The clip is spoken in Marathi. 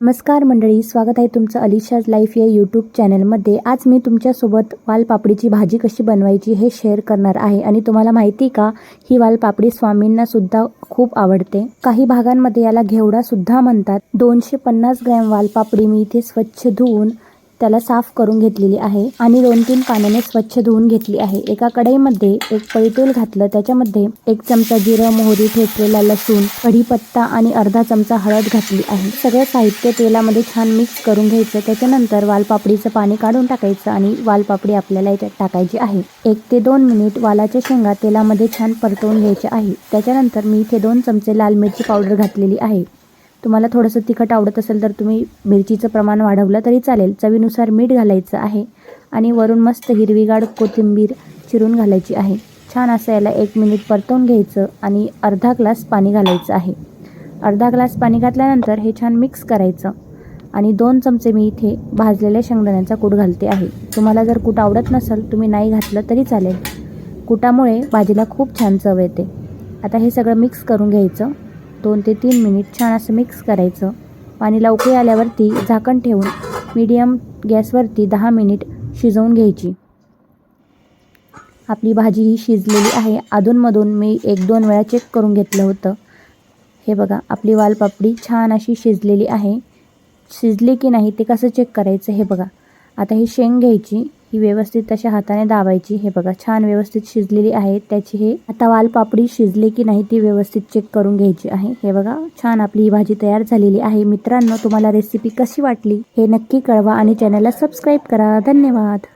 नमस्कार मंडळी स्वागत आहे तुमचं अलिशाज लाईफ या यूट्यूब चॅनलमध्ये आज मी तुमच्यासोबत वालपापडीची भाजी कशी बनवायची हे शेअर करणार आहे आणि तुम्हाला माहिती का ही वालपापडी स्वामींना सुद्धा खूप आवडते. काही भागांमध्ये याला घेवडा सुद्धा म्हणतात. दोनशे पन्नास ग्रॅम वालपापडी मी इथे स्वच्छ धुवून त्याला साफ करून घेतलेली आहे आणि दोन तीन पाण्याने स्वच्छ धुवून घेतली आहे. एका कढईमध्ये एक पळीतेल घातलं त्याच्यामध्ये एक चमचा जिरं मोहरी ठेचलेला लसूण कढीपत्ता आणि अर्धा चमचा हळद घातली आहे. सगळं साहित्य तेलामध्ये छान मिक्स करून घ्यायचं त्याच्यानंतर वालपापडीचं पाणी काढून टाकायचं आणि वालपापडी आपल्याला याच्यात टाकायची आहे. एक ते दोन मिनिट वालाच्या शेंगा तेलामध्ये छान परतवून घ्यायच्या आहे. त्याच्यानंतर मी इथे दोन चमचे लाल मिरची पावडर घातलेली आहे. तुम्हाला थोडंसं तिखट आवडत असेल तर तुम्ही मिरचीचं प्रमाण वाढवलं तरी चालेल. चवीनुसार मीठ घालायचं आहे आणि वरून मस्त हिरवीगार कोथिंबीर चिरून घालायची आहे. छान असं याला एक मिनिट परतवून घ्यायचं आणि अर्धा ग्लास पाणी घालायचं आहे. अर्धा ग्लास पाणी घातल्यानंतर हे छान मिक्स करायचं आणि दोन चमचे मी इथे भाजलेल्या शेंगदाण्याचा कूट घालते आहे. तुम्हाला जर कूट आवडत नसेल तुम्ही नाही घातलं तरी चालेल. कुटामुळे भाजीला खूप छान चव येते. आता हे सगळं मिक्स करून घ्यायचं. दोन ते तीन मिनिट छान असं मिक्स करायचं. पाणी लवकर आल्यावरती झाकण ठेवून मीडियम गॅसवरती दहा मिनिट शिजवून घ्यायची. आपली भाजी ही शिजलेली आहे. अधूनमधून मी एक दोन वेळा चेक करून घेतलं होतं. हे बघा आपली वालपापडी छान अशी शिजलेली आहे. शिजली की नाही ते कसं चेक करायचं हे बघा. आता ही शेंग घ्यायची. ही व्यवस्थित अशा हाताने दाबायची. हे बघा छान व्यवस्थित शिजलेली आहे. त्याची हे आता वालपापडी शिजली की नाही ती व्यवस्थित चेक करून घ्यायची आहे. हे बघा छान आपली ही भाजी तयार झालेली आहे. मित्रांनो तुम्हाला रेसिपी कशी वाटली हे नक्की कळवा आणि चॅनलला सबस्क्राईब करा. धन्यवाद.